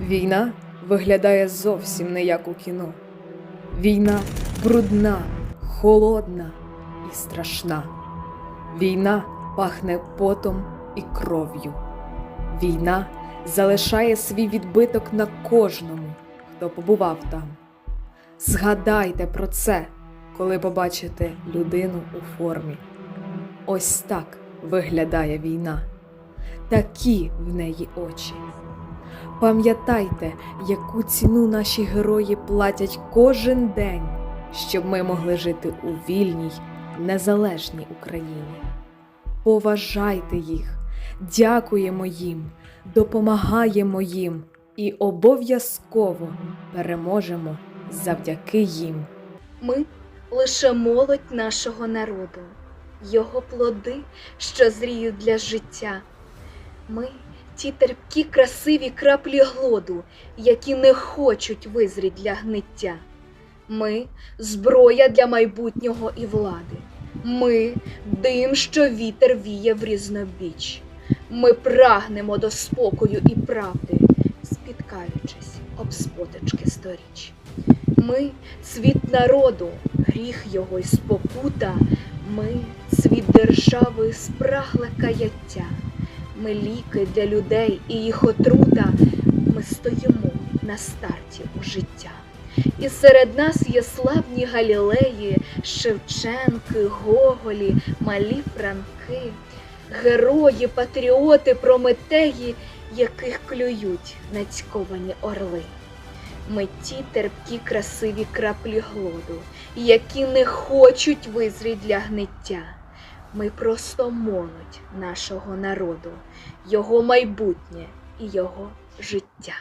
Війна виглядає зовсім не як у кіно. Війна брудна, холодна і страшна. Війна пахне потом і кров'ю. Війна залишає свій відбиток на кожному, хто побував там. Згадайте про це, коли побачите людину у формі. Ось так виглядає війна, такі в неї очі. Пам'ятайте, яку ціну наші герої платять кожен день, щоб ми могли жити у вільній, незалежній Україні. Поважайте їх, дякуємо їм, допомагаємо їм і обов'язково переможемо завдяки їм. Ми лише молодь нашого народу, його плоди, що зріють для життя. Ми ті терпкі, красиві краплі глоду, які не хочуть визріть для гниття. Ми зброя для майбутнього і влади. Ми дим, що вітер віє в різнобіч. Ми прагнемо до спокою і правди, спіткаючись об спотички сторіч. Ми цвіт народу, гріх його й спокута, ми цвіт держави, спрагле каяття. Ми ліки для людей і їх отрута, ми стоїмо на старті у життя. І серед нас є славні Галілеї, Шевченки, Гоголі, малі Франки, герої, патріоти, прометеї, яких клюють нацьковані орли. Ми ті терпкі, красиві краплі глоду, які не хочуть визріть для гниття. Ми просто молодь нашого народу, його майбутнє і його життя.